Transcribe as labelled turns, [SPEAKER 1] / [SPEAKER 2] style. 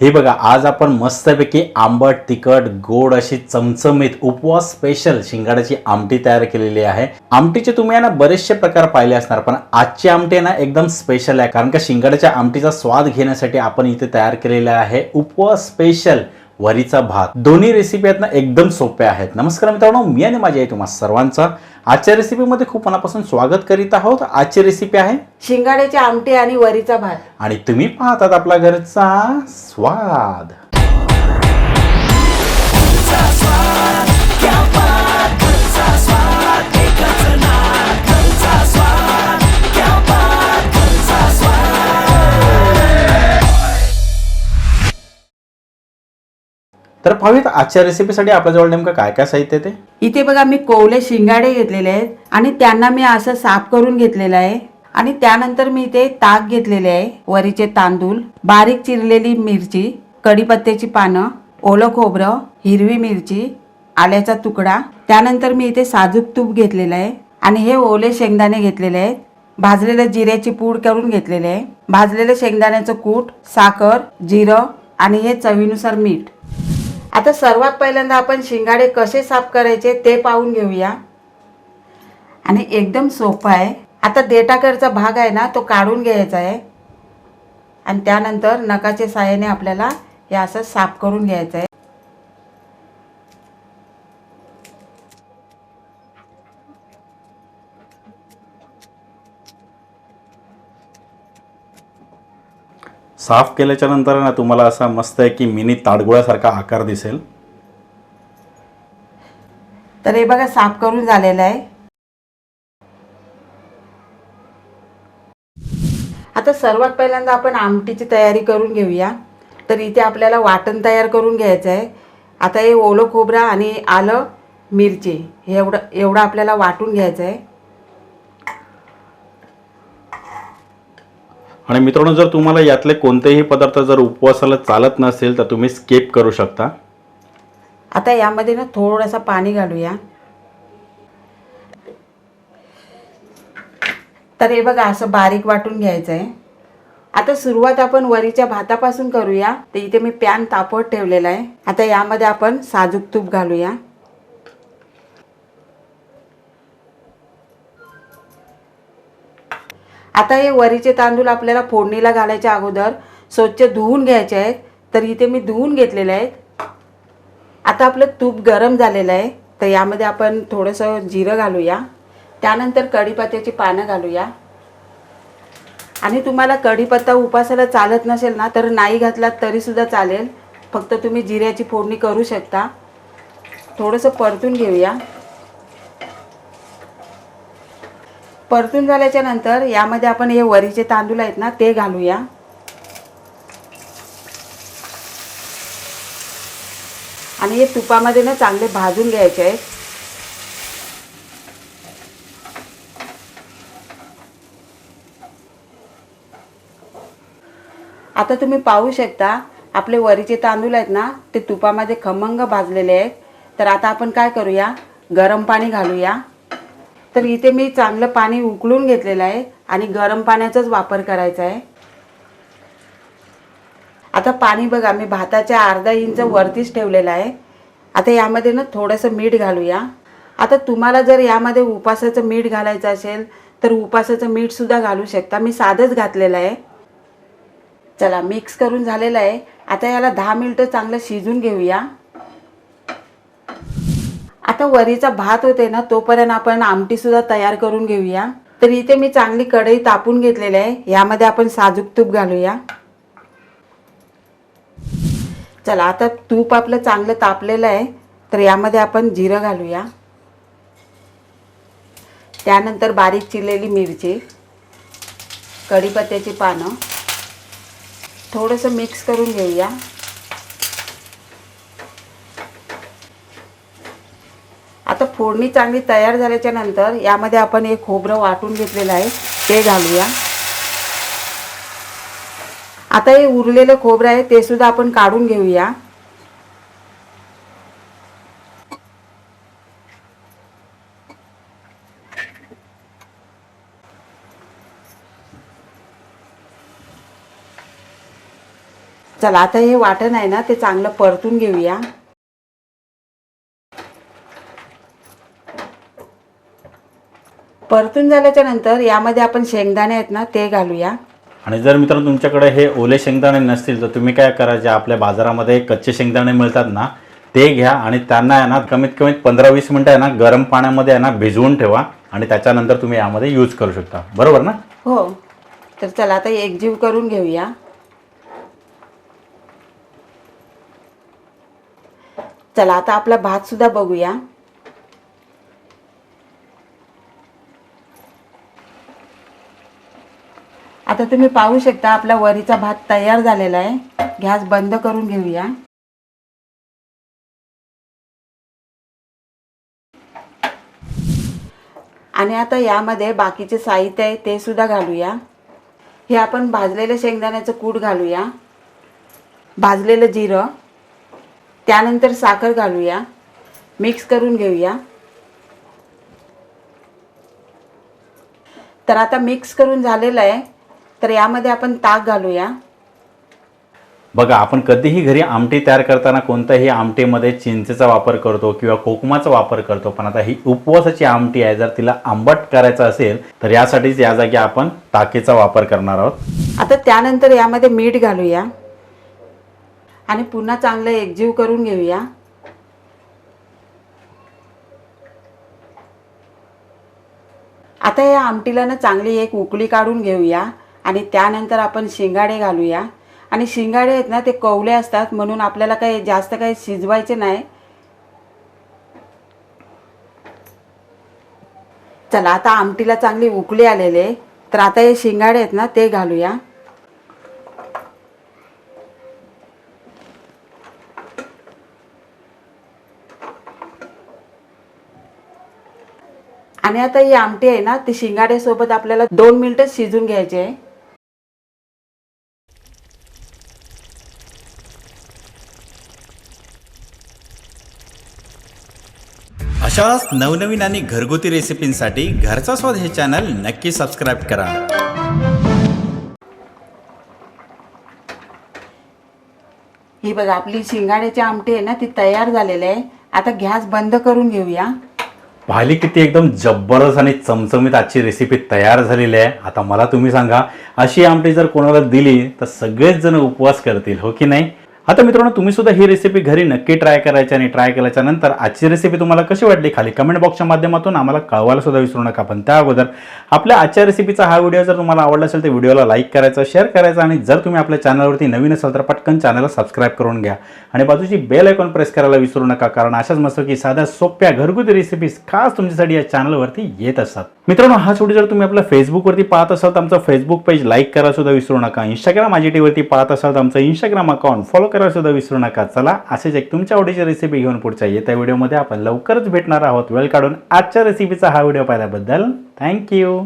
[SPEAKER 1] हे बघा आज आपण मस्तपैकी आंबट तिखट गोड अशी चमचमीत उपवास स्पेशल शिंगाड्याची आमटी तयार केलेली आहे. आमटीचे तुम्ही आहे ना बरेचसे प्रकार पाहिले असणार पण आजची आमटी आहे ना एकदम स्पेशल आहे. कारण का शिंगाड्याच्या आमटीचा स्वाद घेण्यासाठी आपण इथे तयार केलेला आहे. उपवास स्पेशल वरीचा भात. दोन्ही रेसिपी आहेत ना एकदम सोप्या आहेत. नमस्कार मित्रांनो मी आणि माझी आहे तुम्हा सर्वांचा आजच्या रेसिपीमध्ये खूप मनापासून स्वागत करीत आहोत. आजची रेसिपी आहे
[SPEAKER 2] शिंगाड्याची आमटी आणि वरीचा भात.
[SPEAKER 1] आणि तुम्ही पाहतात आपला घरचा स्वाद. तर पाहूयात आजच्या रेसिपीसाठी आपल्याजवळ नेमकं काय काय साहित्य ते?
[SPEAKER 2] इथे बघा मी कोवले शिंगाडे घेतलेले आहेत आणि त्यांना मी असं साफ करून घेतलेलं आहे. आणि त्यानंतर मी इथे ताक घेतलेले आहे वरीचे तांदूळ बारीक चिरलेली मिरची कढीपत्त्याची पानं ओलं खोबरं हिरवी मिरची आल्याचा तुकडा. त्यानंतर मी इथे साजूक तूप घेतलेलं आहे आणि हे ओले शेंगदाणे घेतलेले आहेत. भाजलेल्या जिऱ्याची पूड करून घेतलेले आहे. भाजलेलं शेंगदाण्याचं कूट साखर जिरं आणि हे चवीनुसार मीठ. आता सर्वात पहिल्यांदा आपण शिंगाडे कसे साफ करायचे ते पाहून घेऊया. आणि एकदम सोपं आहे. आता देटाकरचा भाग आहे ना तो काढून घ्यायचा आहे. आणि त्यानंतर नकाच्या साहाय्याने आपल्याला हे असं साफ करून घ्यायचं आहे.
[SPEAKER 1] साफ केल्याच्यानंतर ना तुम्हाला असा मस्त आहे की मिनी ताडगुळासारखा आकार दिसेल.
[SPEAKER 2] तर हे बघा साफ करून झालेलं आहे. आता सर्वात पहिल्यांदा आपण आमटीची तयारी करून घेऊया. तर इथे आपल्याला वाटण तयार करून घ्यायचं आहे. आता हे ओलं खोबरं आणि आलं मिरची हे एवढं एवढं आपल्याला वाटून घ्यायचं आहे.
[SPEAKER 1] आणि मित्रांनो जर तुम्हाला यातले कोणतेही पदार्थ जर उपवासाला चालत नसेल तर तुम्ही स्किप करू शकता.
[SPEAKER 2] आता यामध्ये ना थोडंसं पाणी घालूया. तर हे बघा असं बारीक वाटून घ्यायचं आहे आता सुरुवात आपण वरीच्या भातापासून करूया. तर इथे मी पॅन तापवत ठेवलेला आहे. आता यामध्ये आपण साजूक तूप घालूया. आता हे वरीचे तांदूळ आपल्याला फोडणीला घालायच्या अगोदर स्वच्छ धुवून घ्यायचे आहेत. तर इथे मी धुवून घेतलेले आहेत. आता आपलं तूप गरम झालेलं आहे. तर यामध्ये आपण थोडंसं जिरं घालूया. त्यानंतर कढीपत्त्याची पानं घालूया. आणि तुम्हाला कढीपत्ता उपासाला चालत नसेल ना तर नाही घातलात तरीसुद्धा चालेल. फक्त तुम्ही जिऱ्याची फोडणी करू शकता. थोडंसं परतून घेऊया. परतून झाल्याच्यानंतर यामध्ये आपण हे वरीचे तांदूळ आहेत ना ते घालूया. आणि हे तुपामध्ये ना चांगले भाजून घ्यायचे आहेत. आता तुम्ही पाहू शकता आपले वरीचे तांदूळ आहेत ना ते तुपामध्ये खमंग भाजलेले आहेत. तर आता आपण काय करूया? गरम पाणी घालूया. तर इथे मी चांगलं पाणी उकळून घेतलेलं आहे आणि गरम पाण्याचाच वापर करायचा आहे. आता पाणी बघा मी भाताच्या अर्धा इंच वरतीच ठेवलेलं आहे. आता यामध्ये ना थोडंसं मीठ घालूया. आता तुम्हाला जर यामध्ये उपासाचं मीठ घालायचं असेल तर उपासाचं मीठसुद्धा घालू शकता. मी साधंच घातलेलं आहे. चला मिक्स करून झालेलं आहे. आता याला दहा मिनटं चांगलं शिजून घेऊया. आता वरीचा भात होते ना तोपर्यंत आपण आमटीसुद्धा तयार करून घेऊया. तर इथे मी चांगली कढई तापून घेतलेली आहे. यामध्ये आपण साजूक तूप घालूया. चला आता तूप आपलं चांगलं तापलेलं आहे. तर यामध्ये आपण जिरं घालूया. त्यानंतर बारीक चिरलेली मिरची कढीपत्त्याची पानं. थोडंसं मिक्स करून घेऊया. आता फोडणी चांगली तयार झाल्याच्यानंतर यामध्ये आपण एक खोबरं वाटून घेतलेलं आहे ते घालूया. आता हे उरलेलं खोबरं आहे ते सुद्धा आपण काढून घेऊया. चला आता हे वाटण आहे ना ते चांगलं परतून घेऊया. परतून झाल्याच्यानंतर यामध्ये आपण शेंगदाणे आहेत ना ते घालूया.
[SPEAKER 1] आणि जर मित्रांनो तुमच्याकडे हे ओले शेंगदाणे नसतील तर तुम्ही काय करायचे आपल्या बाजारामध्ये कच्चे शेंगदाणे मिळतात ना ते घ्या आणि त्यांना आहे ना कमीत कमी पंधरा वीस मिनटं आहे ना गरम पाण्यामध्ये आहे ना भिजवून ठेवा आणि त्याच्यानंतर तुम्ही यामध्ये यूज करू शकता. बरोबर ना?
[SPEAKER 2] हो. तर चला आता एकजीव करून घेऊया. चला आता आपला भात सुद्धा बघूया. आता तुम्ही पाहू शकता आपला वरीचा भात तयार झालेला आहे. गॅस बंद करून घेऊया. आणि आता यामध्ये बाकीचे साहित्य आहे ते सुद्धा घालूया. हे आपण भाजलेलं शेंगदाण्याचं कूट घालूया. भाजलेलं जिरं. त्यानंतर साखर घालूया. मिक्स करून घेऊया. तर आता मिक्स करून झालेलं आहे. तर यामध्ये आपण ताक घालूया.
[SPEAKER 1] बघा आपण कधीही घरी आमटी तयार करताना कोणत्याही आमटीमध्ये चिंचेचा वापर करतो किंवा कोकमाचा वापर करतो पण आता ही उपवासाची आमटी आहे. जर तिला आंबट करायचं असेल तर यासाठीच या जागी आपण ताकेचा वापर करणार आहोत.
[SPEAKER 2] आता त्यानंतर यामध्ये मीठ घालूया. आणि पुन्हा चांगलं एकजीव करून घेऊया. आता या आमटीला ना चांगली एक उकळी काढून घेऊया. आणि त्यानंतर आपण शिंगाडे घालूया. आणि शिंगाडे आहेत ना ते कवले असतात म्हणून आपल्याला काही जास्त काही शिजवायचे नाही. चला आता आमटीला चांगली उकळी आलेले. तर आता हे शिंगाडे आहेत ना ते घालूया. आणि आता ही आमटी आहे ना ती शिंगाड्यासोबत आपल्याला दोन मिनटं शिजून घ्यायचे आहे.
[SPEAKER 1] अशाच नवनवीन आणि घरगुती रेसिपींसाठी घरचा स्वाद हे चॅनल नक्की सबस्क्राईब करा.
[SPEAKER 2] ही बघा आपली शिंगाड्याची आमटी आहे ना ती तयार झालेली आहे. आता गॅस बंद करून घेऊया.
[SPEAKER 1] पाहिली किती एकदम जबरदस्त आणि चमचमीत आजची रेसिपी तयार झालेली आहे. आता मला तुम्ही सांगा अशी आमटी जर कोणाला दिली तर सगळेच जण उपवास करतील हो की नाही? आता मित्रांनो तुम्ही सुद्धा ही रेसिपी घरी नक्की ट्राय करायची आणि ट्राय केल्याच्यानंतर आजची रेसिपी तुम्हाला कशी वाटली खाली कमेंट बॉक्सच्या माध्यमातून आम्हाला कळवायला सुद्धा विसरू नका. पण त्या अगोदर आपल्या आजच्या रेसिपीचा हा व्हिडिओ जर तुम्हाला आवडला असेल तर व्हिडिओला लाईक करायचा शेअर करायचा आणि जर तुम्ही आपल्या चॅनलवरती नवीन असाल तर पटकन चॅनलला सबस्क्राईब करून घ्या. आणि बाजूची बेल आयकॉन प्रेस करायला विसरू नका कारण अशाच मस्त की साध्या सोप्या घरगुती रेसिपीज खास तुमच्यासाठी या चॅनलवरती येत असतात. मित्रांनो हा व्हिडिओ जर तुम्ही आपल्या फेसबुकवरती पाहत असाल तर आमचं फेसबुक पेज लाईक करायला सुद्धा विसरू नका. इंस्टाग्राम आय टीवरती पाहत असाल तर आमचं इंस्टाग्राम अकाउंट फॉलो करा सुद्धा विसरू नका. चला असेच एक तुमच्या आवडीची रेसिपी घेऊन पुढच्या येत्या व्हिडिओमध्ये आपण लवकरच भेटणार आहोत. वेळ काढून आजच्या रेसिपीचा हा व्हिडिओ पाहिल्याबद्दल थँक्यू